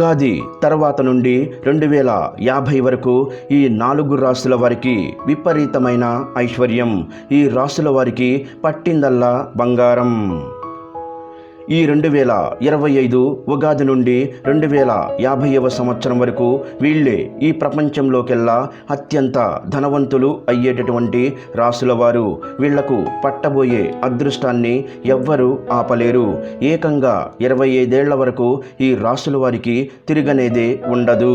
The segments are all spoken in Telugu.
ఉగాది తర్వాత నుండి రెండు వేల యాభై వరకు ఈ నాలుగు రాసుల వారికి విపరీతమైన ఐశ్వర్యం. ఈ రాసుల వారికి పట్టిందల్లా బంగారం. ఈ రెండు వేల ఇరవై ఐదు ఉగాది నుండి రెండు వేల యాభైవ సంవత్సరం వరకు వీళ్ళే ఈ ప్రపంచంలోకెల్లా అత్యంత ధనవంతులు అయ్యేటటువంటి రాసుల వారు వీళ్ళకు పట్టబోయే అదృష్టాన్ని ఎవ్వరూ ఆపలేరు. ఏకంగా ఇరవై ఐదేళ్ళ వరకు ఈ రాసుల వారికి తిరగనేదే ఉండదు.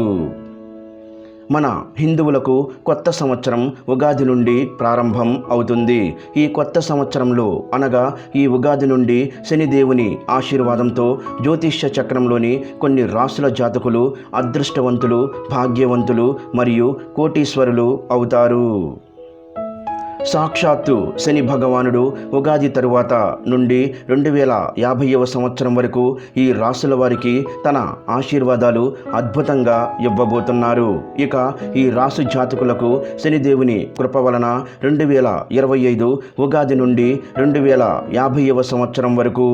మన హిందువులకు కొత్త సంవత్సరం ఉగాది నుండి ప్రారంభం అవుతుంది. ఈ కొత్త సంవత్సరంలో అనగా ఈ ఉగాది నుండి శనిదేవుని ఆశీర్వాదంతో జ్యోతిష్య చక్రంలోని కొన్ని రాసుల జాతకులు అదృష్టవంతులు భాగ్యవంతులు మరియు కోటీశ్వరులు అవుతారు. సాక్షాత్తు శని భగవానుడు ఉగాది తరువాత నుండి రెండు వేల యాభైవ సంవత్సరం వరకు ఈ రాసుల వారికి తన ఆశీర్వాదాలు అద్భుతంగా ఇవ్వబోతున్నారు. ఇక ఈ రాసు జాతకులకు శనిదేవుని కృప వలన రెండు వేల ఇరవై ఐదు ఉగాది నుండి రెండు వేల యాభైవ సంవత్సరం వరకు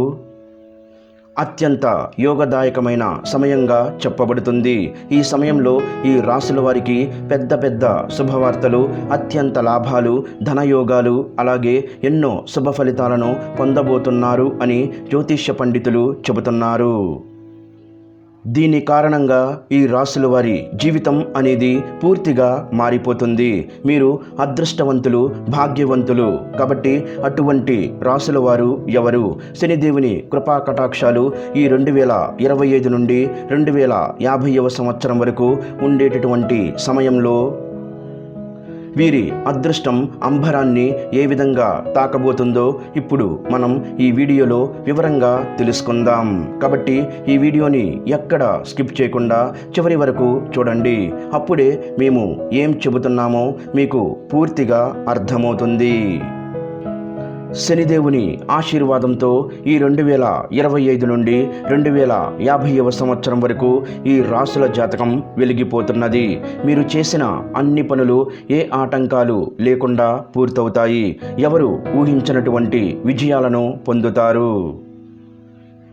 అత్యంత యోగదాయకమైన సమయంగా చెప్పబడుతుంది. ఈ సమయంలో ఈ రాసుల వారికి పెద్ద పెద్ద శుభవార్తలు అత్యంత లాభాలు ధనయోగాలు అలాగే ఎన్నో శుభ ఫలితాలను పొందబోతున్నారు అని జ్యోతిష్య పండితులు చెబుతున్నారు. దీని కారణంగా ఈ రాసుల వారి జీవితం అనేది పూర్తిగా మారిపోతుంది. మీరు అదృష్టవంతులు భాగ్యవంతులు కాబట్టి అటువంటి రాసుల వారు ఎవరు? శనిదేవుని కృపా కటాక్షాలు ఈ రెండు వేల ఇరవై ఐదు నుండి రెండు వేల యాభైవ సంవత్సరం వరకు ఉండేటటువంటి సమయంలో వీరి అదృష్టం అంబరాన్ని ఏ విధంగా తాకబోతుందో ఇప్పుడు మనం ఈ వీడియోలో వివరంగా తెలుసుకుందాం. కాబట్టి ఈ వీడియోని ఎక్కడ స్కిప్ చేయకుండా చివరి వరకు చూడండి. అప్పుడే మేము ఏం చెబుతున్నామో మీకు పూర్తిగా అర్థమవుతుంది. శనిదేవుని ఆశీర్వాదంతో ఈ రెండు వేల ఇరవై ఐదు నుండి రెండు వేల యాభైవ సంవత్సరం వరకు ఈ రాసుల జాతకం వెలిగిపోతున్నది. మీరు చేసిన అన్ని పనులు ఏ ఆటంకాలు లేకుండా పూర్తవుతాయి. ఎవరు ఊహించినటువంటి విజయాలను పొందుతారు.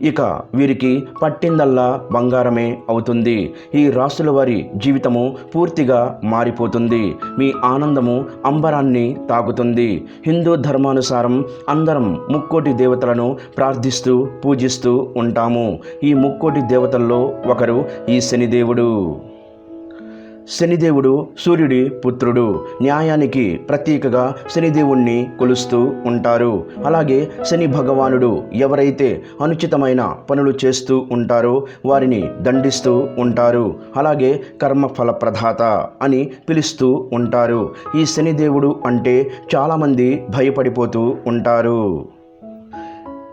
ఇక వీరికి పట్టిందల్లా బంగారమే అవుతుంది. ఈ రాసుల వారి జీవితము పూర్తిగా మారిపోతుంది. మీ ఆనందము అంబరాన్ని తాకుతుంది. హిందూ ధర్మానుసారం అందరం ముక్కోటి దేవతలను ప్రార్థిస్తూ పూజిస్తూ ఉంటాము. ఈ ముక్కోటి దేవతల్లో ఒకరు ఈ శనిదేవుడు. శనిదేవుడు సూర్యుడి పుత్రుడు. న్యాయానికి ప్రతీకగా శనిదేవుణ్ణి కొలుస్తూ ఉంటారు. అలాగే శని భగవానుడు ఎవరైతే అనుచితమైన పనులు చేస్తూ ఉంటారో వారిని దండిస్తూ ఉంటారు. అలాగే కర్మఫల ప్రదాత అని పిలుస్తూ ఉంటారు. ఈ శనిదేవుడు అంటే చాలామంది భయపడిపోతూ ఉంటారు.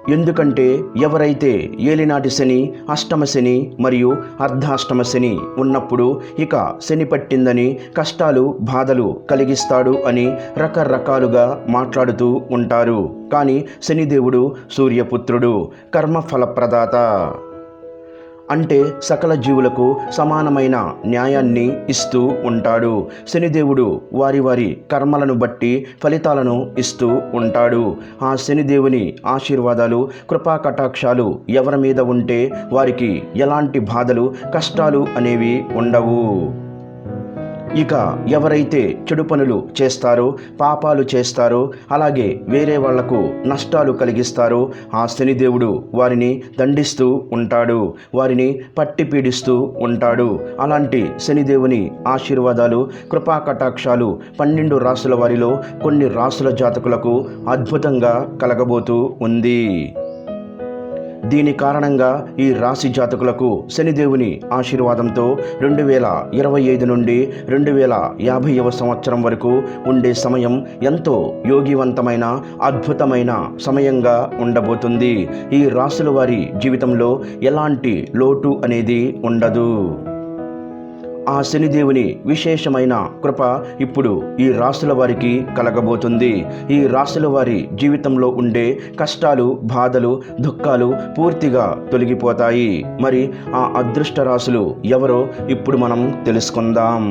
ఎందుకంటే ఎవరైతే ఏలినాటి శని అష్టమ శని మరియు అర్ధాష్టమ శని ఉన్నప్పుడు ఇక శని పట్టిందని కష్టాలు బాధలు కలిగిస్తాడు అని రకరకాలుగా మాట్లాడుతూ ఉంటారు. కానీ శనిదేవుడు సూర్యపుత్రుడు కర్మఫలప్రదాత. అంటే సకల జీవులకు సమానమైన న్యాయాన్ని ఇస్తూ ఉంటాడు. శనిదేవుడు వారి వారి కర్మలను బట్టి ఫలితాలను ఇస్తూ ఉంటాడు. ఆ శనిదేవుని ఆశీర్వాదాలు కృపా కటాక్షాలు ఎవరి మీద ఉంటే వారికి ఎలాంటి బాధలు కష్టాలు అనేవి ఉండవు. ఇక ఎవరైతే చెడు పనులు చేస్తారో పాపాలు చేస్తారో అలాగే వేరే వాళ్ళకు నష్టాలు కలిగిస్తారో ఆ శనిదేవుడు వారిని దండిస్తూ ఉంటాడు. వారిని పట్టి పీడిస్తూ ఉంటాడు. అలాంటి శనిదేవుని ఆశీర్వాదాలు కృపా కటాక్షాలు పన్నెండు రాసుల వారిలో కొన్ని రాసుల జాతకులకు అద్భుతంగా కలగబోతూ ఉంది. దీని కారణంగా ఈ రాశి జాతకులకు శనిదేవుని ఆశీర్వాదంతో రెండు వేల ఇరవై ఐదు నుండి రెండు వేల యాభైవ సంవత్సరం వరకు ఉండే సమయం ఎంతో యోగివంతమైన అద్భుతమైన సమయంగా ఉండబోతుంది. ఈ రాశుల వారి జీవితంలో ఎలాంటి లోటు అనేది ఉండదు. ఆ శనిదేవుని విశేషమైన కృప ఇప్పుడు ఈ రాసుల వారికి కలగబోతుంది. ఈ రాసుల వారి జీవితంలో ఉండే కష్టాలు బాధలు దుఃఖాలు పూర్తిగా తొలగిపోతాయి. మరి ఆ అదృష్ట రాసులు ఎవరో ఇప్పుడు మనం తెలుసుకుందాం.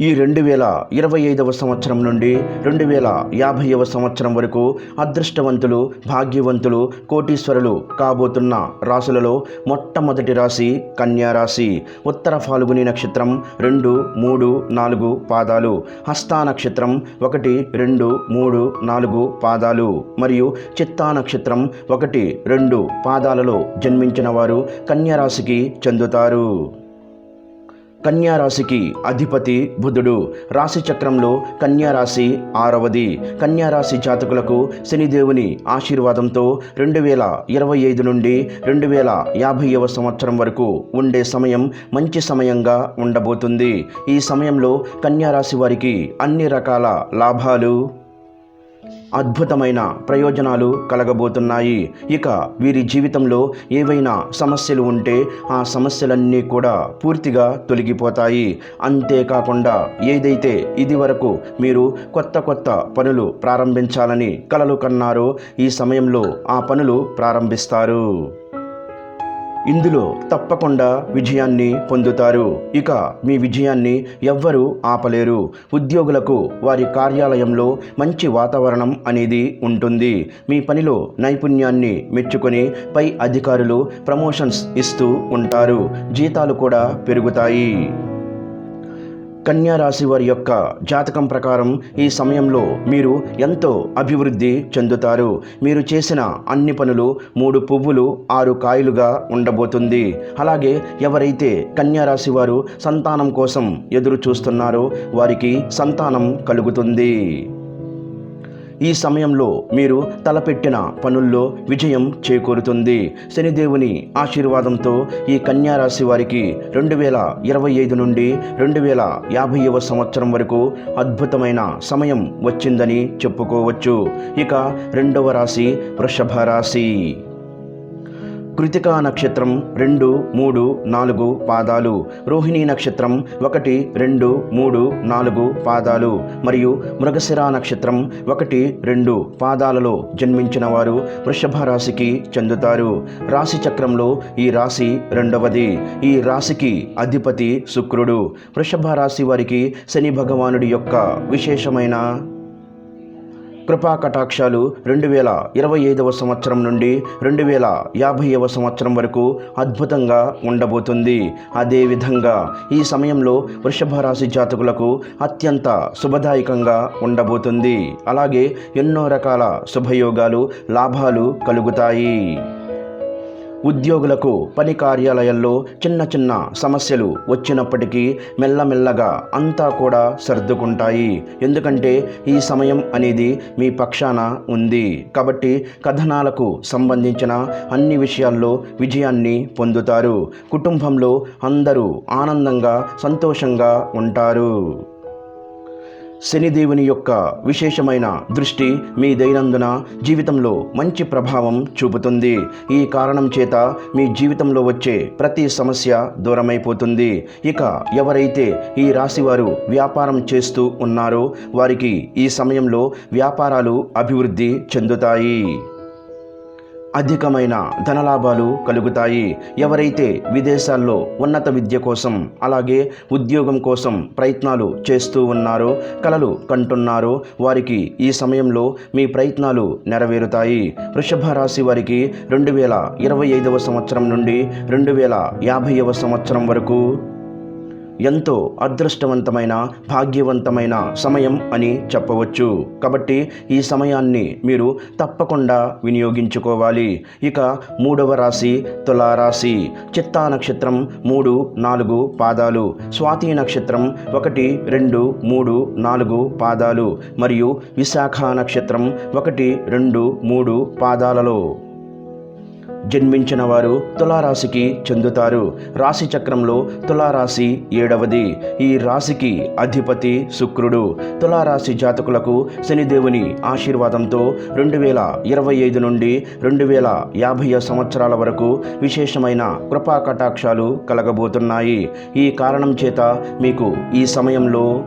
ఈ రెండు వేల ఇరవై ఐదవ సంవత్సరం నుండి రెండు వేల యాభైవ సంవత్సరం వరకు అదృష్టవంతులు భాగ్యవంతులు కోటీశ్వరులు కాబోతున్న రాశులలో మొట్టమొదటి రాశి కన్యారాశి ఉత్తర ఫాల్గుని నక్షత్రం రెండు మూడు నాలుగు పాదాలు. హస్తా నక్షత్రం ఒకటి రెండు మూడు నాలుగు పాదాలు. మరియు చిత్తా నక్షత్రం ఒకటి రెండు పాదాలలో జన్మించిన వారు కన్యారాశికి చెందుతారు. కన్యారాశికి అధిపతి బుధుడు. రాశి చక్రంలో కన్యారాశి ఆరవది. కన్యారాశి జాతకులకు శనిదేవుని ఆశీర్వాదంతో రెండు వేల ఇరవై ఐదు నుండి రెండు వేల యాభైవ సంవత్సరం వరకు ఉండే సమయం మంచి సమయంగా ఉండబోతుంది. ఈ సమయంలో కన్యారాశి వారికి అన్ని రకాల లాభాలు అద్భుతమైన ప్రయోజనాలు కలగబోతున్నాయి. ఇక వీరి జీవితంలో ఏవైనా సమస్యలు ఉంటే ఆ సమస్యలన్నీ కూడా పూర్తిగా తొలగిపోతాయి. అంతేకాకుండా ఏదైతే ఇదివరకు మీరు కొత్త కొత్త పనులు ప్రారంభించాలని కలలు కన్నారో ఈ సమయంలో ఆ పనులు ప్రారంభిస్తారు. ఇందులో తప్పకుండా విజయాన్ని పొందుతారు. ఇక మీ విజయాన్ని ఎవ్వరూ ఆపలేరు. ఉద్యోగులకు వారి కార్యాలయంలో మంచి వాతావరణం అనేది ఉంటుంది. మీ పనిలో నైపుణ్యాన్ని మెచ్చుకొని పై అధికారులు ప్రమోషన్స్ ఇస్తూ ఉంటారు. జీతాలు కూడా పెరుగుతాయి. కన్యా రాశి వారి యొక్క జాతకం ప్రకారం ఈ సమయంలో మీరు ఎంతో అభివృద్ధి చెందుతారు. మీరు చేసిన అన్ని పనులు మూడు పువ్వులు ఆరు కాయలుగా ఉండబోతుంది. అలాగే ఎవరైతే కన్యా రాశి వారు సంతానం కోసం ఎదురు చూస్తున్నారో వారికి సంతానం కలుగుతుంది. ఈ సమయంలో మీరు తలపెట్టిన పనుల్లో విజయం చేకూరుతుంది. శనిదేవుని ఆశీర్వాదంతో ఈ కన్యారాశి వారికి రెండు వేల ఇరవై ఐదు నుండి రెండు వేల యాభైవ సంవత్సరం వరకు అద్భుతమైన సమయం వచ్చిందని చెప్పుకోవచ్చు. ఇక రెండవ రాశి వృషభ రాశి. కృతికా నక్షత్రం రెండు మూడు నాలుగు పాదాలు. రోహిణీ నక్షత్రం ఒకటి రెండు మూడు నాలుగు పాదాలు. మరియు మృగశిర నక్షత్రం ఒకటి రెండు పాదాలలో జన్మించిన వారు వృషభ రాశికి చెందుతారు. రాశి చక్రంలో ఈ రాశి రెండవది. ఈ రాశికి అధిపతి శుక్రుడు. వృషభ రాశి వారికి శని భగవానుడి యొక్క విశేషమైన కృపా కటాక్షాలు రెండు వేల ఇరవై ఐదవ సంవత్సరం నుండి రెండు వేల యాభైవ సంవత్సరం వరకు అద్భుతంగా ఉండబోతుంది. అదేవిధంగా ఈ సమయంలో వృషభ రాశి జాతకులకు అత్యంత శుభదాయకంగా ఉండబోతుంది. అలాగే ఎన్నో రకాల శుభయోగాలు లాభాలు కలుగుతాయి. ఉద్యోగులకు పని కార్యాలయాల్లో చిన్న చిన్న సమస్యలు వచ్చినప్పటికీ మెల్లమెల్లగా అంతా కూడా సర్దుకుంటాయి. ఎందుకంటే ఈ సమయం అనేది మీ పక్షాన ఉంది. కాబట్టి కథనాలకు సంబంధించిన అన్ని విషయాల్లో విజయాన్ని పొందుతారు. కుటుంబంలో అందరూ ఆనందంగా సంతోషంగా ఉంటారు. శనిదేవుని యొక్క విశేషమైన దృష్టి మీ దైనందిన జీవితంలో మంచి ప్రభావం చూపుతుంది. ఈ కారణం చేత మీ జీవితంలో వచ్చే ప్రతి సమస్య దూరమైపోతుంది. ఇక ఎవరైతే ఈ రాశివారు వ్యాపారం చేస్తూ ఉన్నారో వారికి ఈ సమయంలో వ్యాపారాలు అభివృద్ధి చెందుతాయి. అధికమైన ధనలాభాలు కలుగుతాయి. ఎవరైతే విదేశాల్లో ఉన్నత విద్య కోసం అలాగే ఉద్యోగం కోసం ప్రయత్నాలు చేస్తూ ఉన్నారో కలలు కంటున్నారో వారికి ఈ సమయంలో మీ ప్రయత్నాలు నెరవేరుతాయి. వృషభ రాశి వారికి రెండు వేల ఇరవై ఐదవ సంవత్సరం నుండి రెండు వేల యాభైవ సంవత్సరం వరకు ఎంతో అదృష్టవంతమైన భాగ్యవంతమైన సమయం అని చెప్పవచ్చు. కాబట్టి ఈ సమయాన్ని మీరు తప్పకుండా వినియోగించుకోవాలి. ఇక మూడవ రాశి తులారాశి. చిత్తా నక్షత్రం మూడు నాలుగు పాదాలు. స్వాతి నక్షత్రం ఒకటి రెండు మూడు నాలుగు పాదాలు. మరియు విశాఖ నక్షత్రం ఒకటి రెండు మూడు పాదాలలో. జన్మించిన వారు తులారాశికి చెందుతారు. రాశి చక్రంలో తులారాశి ఏడవది. ఈ రాశికి అధిపతి శుక్రుడు. తులారాశి జాతకులకు శనిదేవుని ఆశీర్వాదంతో రెండు వేల ఇరవై ఐదు నుండి రెండు వేల యాభై సంవత్సరాల వరకు విశేషమైన కృపా కటాక్షాలు కలగబోతున్నాయి. ఈ కారణం చేత మీకు ఈ సమయంలో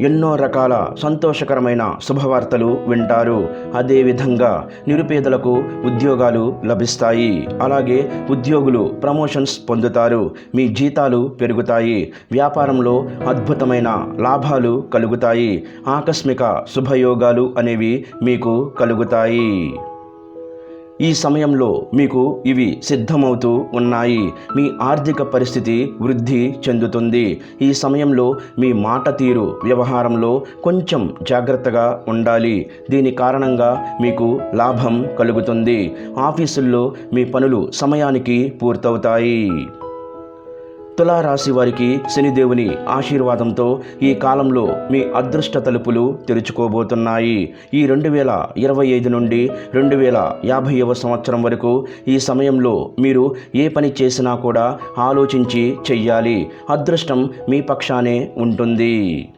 ఎన్నో రకాల సంతోషకరమైన శుభవార్తలు వింటారు. అదేవిధంగా నిరుపేదలకు ఉద్యోగాలు లభిస్తాయి. అలాగే ఉద్యోగులు ప్రమోషన్స్ పొందుతారు. మీ జీతాలు పెరుగుతాయి. వ్యాపారంలో అద్భుతమైన లాభాలు కలుగుతాయి. ఆకస్మిక శుభయోగాలు అనేవి మీకు కలుగుతాయి. ఈ సమయంలో మీకు ఇవి సిద్ధమవుతూ ఉన్నాయి. మీ ఆర్థిక పరిస్థితి వృద్ధి చెందుతుంది. ఈ సమయంలో మీ మాట తీరు వ్యవహారంలో కొంచెం జాగ్రత్తగా ఉండాలి. దీని కారణంగా మీకు లాభం కలుగుతుంది. ఆఫీసుల్లో మీ పనులు సమయానికి పూర్తవుతాయి. తులారాశి వారికి శనిదేవుని ఆశీర్వాదంతో ఈ కాలంలో మీ అదృష్ట తలుపులు తెరుచుకోబోతున్నాయి. ఈ రెండు వేల ఇరవై ఐదు నుండి రెండు వేల యాభైవ సంవత్సరం వరకు ఈ సమయంలో మీరు ఏ పని చేసినా కూడా ఆలోచించి చెయ్యాలి. అదృష్టం మీ పక్షానే ఉంటుంది.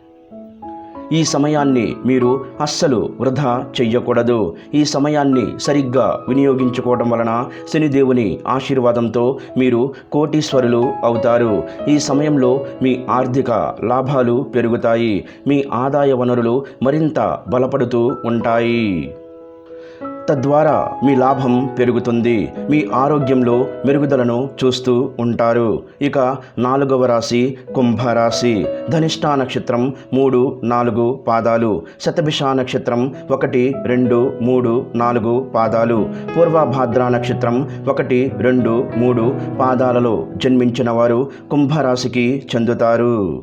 ఈ సమయాన్ని మీరు అస్సలు వృధా చెయ్యకూడదు. ఈ సమయాన్ని సరిగ్గా వినియోగించుకోవడం వలన శనిదేవుని ఆశీర్వాదంతో మీరు కోటీశ్వరులు అవుతారు. ఈ సమయంలో మీ ఆర్థిక లాభాలు పెరుగుతాయి. మీ ఆదాయ వనరులు మరింత బలపడుతూ ఉంటాయి. తద్వారా మీ లాభం పెరుగుతుంది మీ ఆరోగ్యంలో మెరుగుదలను చూస్తూ ఉంటారు. ఇక నాలుగవ రాశి కుంభరాశి. ధనిష్టా నక్షత్రం మూడు నాలుగు పాదాలు. శతభిష నక్షత్రం ఒకటి రెండు మూడు నాలుగు పాదాలు. పూర్వభాద్ర నక్షత్రం ఒకటి రెండు మూడు పాదాలలో జన్మించిన వారు కుంభరాశికి చెందుతారు.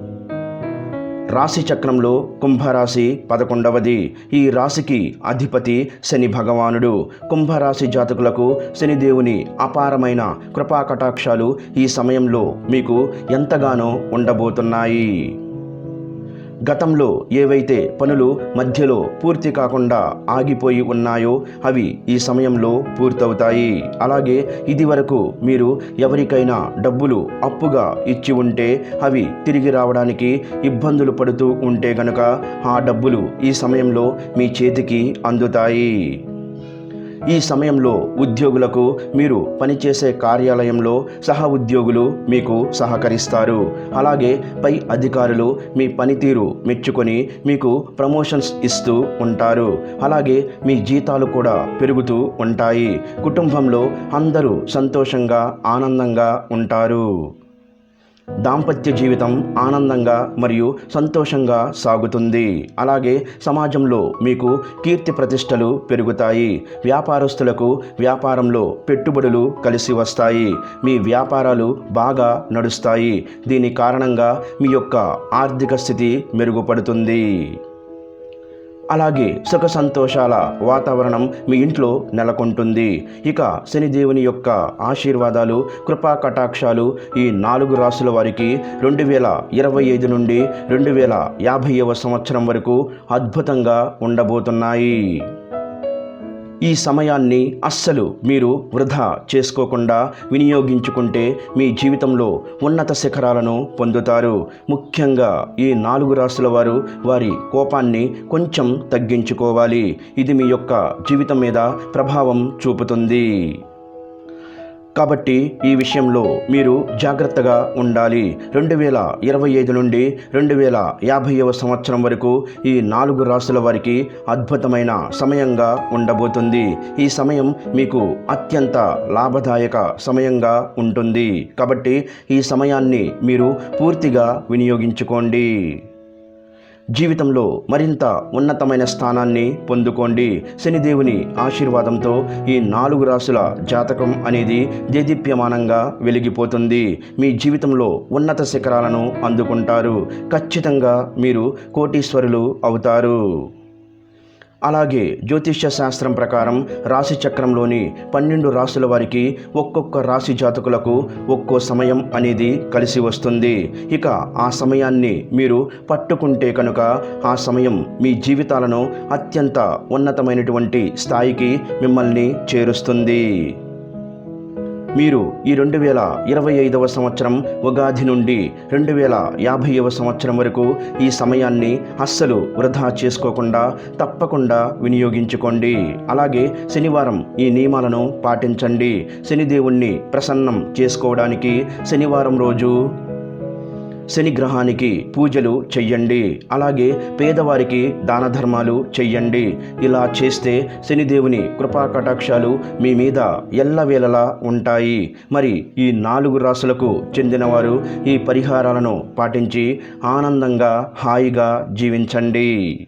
రాశి చక్రంలో కుంభరాశి పదకొండవది. ఈ రాశికి అధిపతి శని భగవానుడు. కుంభరాశి జాతకులకు శనిదేవుని అపారమైన కృపాకటాక్షాలు ఈ సమయంలో మీకు ఎంతగానో ఉండబోతున్నాయి. గతంలో ఏవైతే పనులు మధ్యలో పూర్తి కాకుండా ఆగిపోయి ఉన్నాయో అవి ఈ సమయంలో పూర్తవుతాయి. అలాగే ఇది వరకు మీరు ఎవరికైనా డబ్బులు అప్పుగా ఇచ్చి ఉంటే అవి తిరిగి రావడానికి ఇబ్బందులు పడుతూ ఉంటే గనుక ఆ డబ్బులు ఈ సమయంలో మీ చేతికి అందుతాయి. ఈ సమయంలో ఉద్యోగులకు మీరు పనిచేసే కార్యాలయంలో సహ ఉద్యోగులు మీకు సహకరిస్తారు. అలాగే పై అధికారులు మీ పనితీరు మెచ్చుకొని మీకు ప్రమోషన్స్ ఇస్తూ ఉంటారు. అలాగే మీ జీతాలు కూడా పెరుగుతూ ఉంటాయి. కుటుంబంలో అందరూ సంతోషంగా ఆనందంగా ఉంటారు. దాంపత్య జీవితం ఆనందంగా మరియు సంతోషంగా సాగుతుంది. అలాగే సమాజంలో మీకు కీర్తి ప్రతిష్టలు పెరుగుతాయి. వ్యాపారస్తులకు వ్యాపారంలో పెట్టుబడులు కలిసి వస్తాయి. మీ వ్యాపారాలు బాగా నడుస్తాయి. దీని కారణంగా మీ యొక్క ఆర్థిక స్థితి మెరుగుపడుతుంది. అలాగే సుఖ సంతోషాల వాతావరణం మీ ఇంట్లో నెలకొంటుంది. ఇక శనిదేవుని యొక్క ఆశీర్వాదాలు కృపా కటాక్షాలు ఈ నాలుగు రాసుల వారికి రెండు వేల ఇరవై ఐదు నుండి రెండు వేల యాభైవ సంవత్సరం వరకు అద్భుతంగా ఉండబోతున్నాయి. ఈ సమయాన్ని అస్సలు మీరు వృధా చేసుకోకుండా వినియోగించుకుంటే మీ జీవితంలో ఉన్నత శిఖరాలను పొందుతారు. ముఖ్యంగా ఈ నాలుగు రాసుల వారు వారి కోపాన్ని కొంచెం తగ్గించుకోవాలి. ఇది మీ యొక్క జీవితం మీద ప్రభావం చూపుతుంది. కాబట్టి ఈ విషయంలో మీరు జాగ్రత్తగా ఉండాలి. రెండు వేల ఇరవై ఐదు నుండి రెండు వేల యాభైవ సంవత్సరం వరకు ఈ నాలుగు రాసుల వారికి అద్భుతమైన సమయంగా ఉండబోతుంది. ఈ సమయం మీకు అత్యంత లాభదాయక సమయంగా ఉంటుంది. కాబట్టి ఈ సమయాన్ని మీరు పూర్తిగా వినియోగించుకోండి. జీవితంలో మరింత ఉన్నతమైన స్థానాన్ని పొందుకోండి. శనిదేవుని ఆశీర్వాదంతో ఈ నాలుగు రాసుల జాతకం అనేది దేదీప్యమానంగా వెలిగిపోతుంది. మీ జీవితంలో ఉన్నత శిఖరాలను అందుకుంటారు. ఖచ్చితంగా మీరు కోటీశ్వరులు అవుతారు. అలాగే జ్యోతిష్య శాస్త్రం ప్రకారం రాశి చక్రంలోని పన్నెండు రాశుల వారికి ఒక్కొక్క రాశి జాతకులకు ఒక్కో సమయం అనేది కలిసి వస్తుంది. ఇక ఆ సమయాన్ని మీరు పట్టుకుంటే కనుక ఆ సమయం మీ జీవితాలను అత్యంత ఉన్నతమైనటువంటి స్థాయికి మిమ్మల్ని చేరుస్తుంది. మీరు ఈ రెండు వేల ఇరవై ఐదవ సంవత్సరం ఉగాది నుండి రెండు వేల యాభైవ సంవత్సరం వరకు ఈ సమయాన్ని అస్సలు వృధా చేసుకోకుండా తప్పకుండా వినియోగించుకోండి. అలాగే శనివారం ఈ నియమాలను పాటించండి. శనిదేవుణ్ణి ప్రసన్నం చేసుకోవడానికి శనివారం రోజు శనిగ్రహానికి పూజలు చెయ్యండి. అలాగే పేదవారికి దాన ధర్మాలు చెయ్యండి. ఇలా చేస్తే శనిదేవుని కృపా కటాక్షాలు మీ మీద ఎల్లవేళలా ఉంటాయి. మరి ఈ నాలుగు రాసులకు చెందినవారు ఈ పరిహారాలను పాటించి ఆనందంగా హాయిగా జీవించండి.